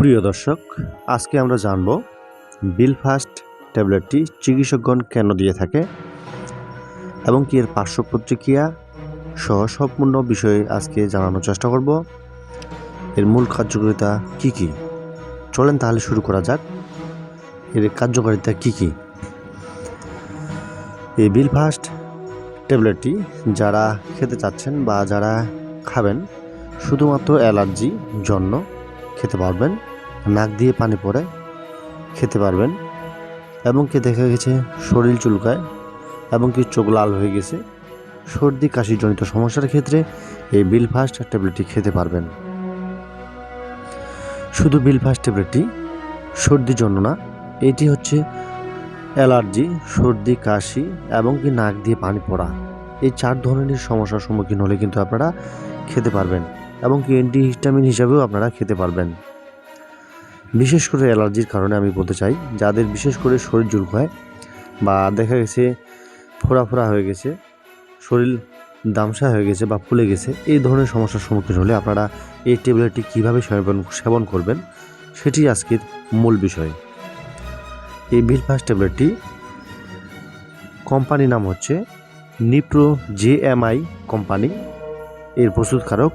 সুপ্রিয় দর্শক, আজকে আমরা জানব বিলফাস্ট ট্যাবলেটটি চিকিৎসকগণ কেন দিয়ে থাকে এবং কি এর পার্শ্ব প্রতিক্রিয়া সহ সম্পূর্ণ বিষয়ে আজকে জানানোর চেষ্টা করব। এর মূল কার্যকারিতা কি কি? চলেন তাহলে শুরু করা যাক। এর কার্যকারিতা কি কি? এই বিলফাস্ট ট্যাবলেটটি যারা খেতে চাচ্ছেন বা যারা খাবেন, শুধুমাত্র অ্যালার্জি জন্য খেতে পারবেন। নাক দিয়ে পানি পড়ে, খেতে পারবেন। এবং কি দেখা গেছে, শরীর চুলকায় এবং কি চোখ লাল হয়ে গেছে। সর্দি কাশিজনিত সমস্যার ক্ষেত্রে এই বিল বিলফাস্ট ট্যাবলেটটি খেতে পারবেন। শুধু বিল বিলফাস্ট ট্যাবলেটটি সর্দির জন্য না, এটি হচ্ছে অ্যালার্জি, সর্দি, কাশি এবং কি নাক দিয়ে পানি পড়া। এই চার ধরনের সমস্যার সম্মুখীন হলে কিন্তু আপনারা খেতে পারবেন এবং কি অ্যান্টিহিস্টামিন হিসাবেও আপনারা খেতে পারবেন। বিশেষ করে অ্যালার্জির কারণে আমি বলতে চাই, যাদের বিশেষ করে শরীর হয় বা দেখা গেছে ফোড়া ফোড়া হয়ে গেছে, শরীর দামসা হয়ে গেছে বা ফুলে গেছে, এই ধরনের সমস্যার সম্মুখীন হলে আপনারা এই ট্যাবলেটটি কীভাবে সেবন সেবন করবেন সেটি আজকের মূল বিষয়। এই বিলফাস ট্যাবলেটটি কোম্পানির নাম হচ্ছে নিপ্রো জেএমআই কোম্পানি, এর প্রস্তুতকারক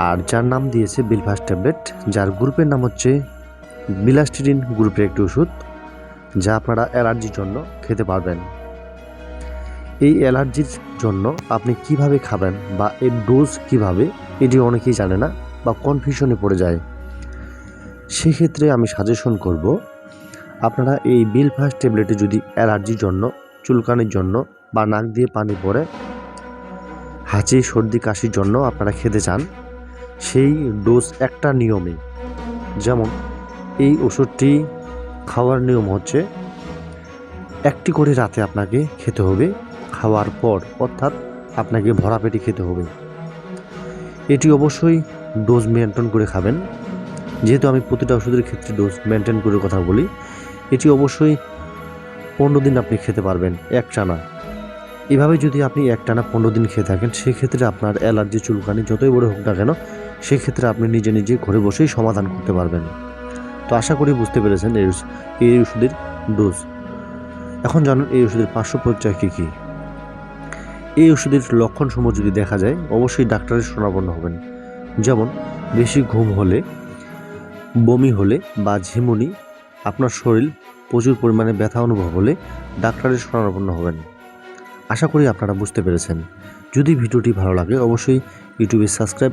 আর যার নাম দিয়েছে বিলফাস ট্যাবলেট যার গ্রুপের নাম হচ্ছে বিলাস্টিডিন গ্রুপের একটি ওষুধ, যা আপনারা অ্যালার্জির জন্য খেতে পারবেন। এই অ্যালার্জির জন্য আপনি কীভাবে খাবেন বা এর ডোজ কীভাবে, এটি অনেকেই জানে না বা কনফিউশনে পড়ে যায়। সেক্ষেত্রে আমি সাজেশন করব, আপনারা এই বিলফাস ট্যাবলেটে যদি অ্যালার্জির জন্য, চুলকানির জন্য বা নাক দিয়ে পানি পড়ে, হাঁচি, সর্দি, কাশির জন্য আপনারা খেতে চান সেই ডোজ একটা নিয়মে। যেমন, এই ওষুধটি খাওয়ার নিয়ম হচ্ছে, একটি করে রাতে আপনাকে খেতে হবে, খাওয়ার পর অর্থাৎ আপনাকে ভরা পেটে খেতে হবে। এটি অবশ্যই ডোজ মেনটেন করে খাবেন। যেহেতু আমি প্রতিটা ওষুধের ক্ষেত্রে ডোজ মেনটেন করে কথা বলি, এটি অবশ্যই পনেরো দিন আপনি খেতে পারবেন, এক টানা। এভাবে যদি আপনি এক টানা পনেরো দিন খেয়ে থাকেন, সেক্ষেত্রে আপনার অ্যালার্জি, চুলকানি যতই বড় হোক না কেন সেক্ষেত্রে আপনি নিজে নিজে ঘরে বসেই সমাধান করতে পারবেন। তো আশা করি বুঝতে পেরেছেন এই এই ওষুধের ডোজ। এখন জানুন এই ওষুধের পার্শ্ব প্রতিক্রিয়া কী কী? এই ওষুধের লক্ষণ লক্ষণসমূহ যদি দেখা যায়, অবশ্যই ডাক্তারের শরণাপন্ন হবেন। যেমন, বেশি ঘুম হলে, বমি হলে বা ঝিমুনি, আপনার শরীর প্রচুর পরিমাণে ব্যথা অনুভব হলে ডাক্তারের শরণাপন্ন হবেন। আশা করি আপনারা বুঝতে পেরেছেন। যদি ভিডিওটি ভালো লাগে, অবশ্যই ইউটিউবে সাবস্ক্রাইব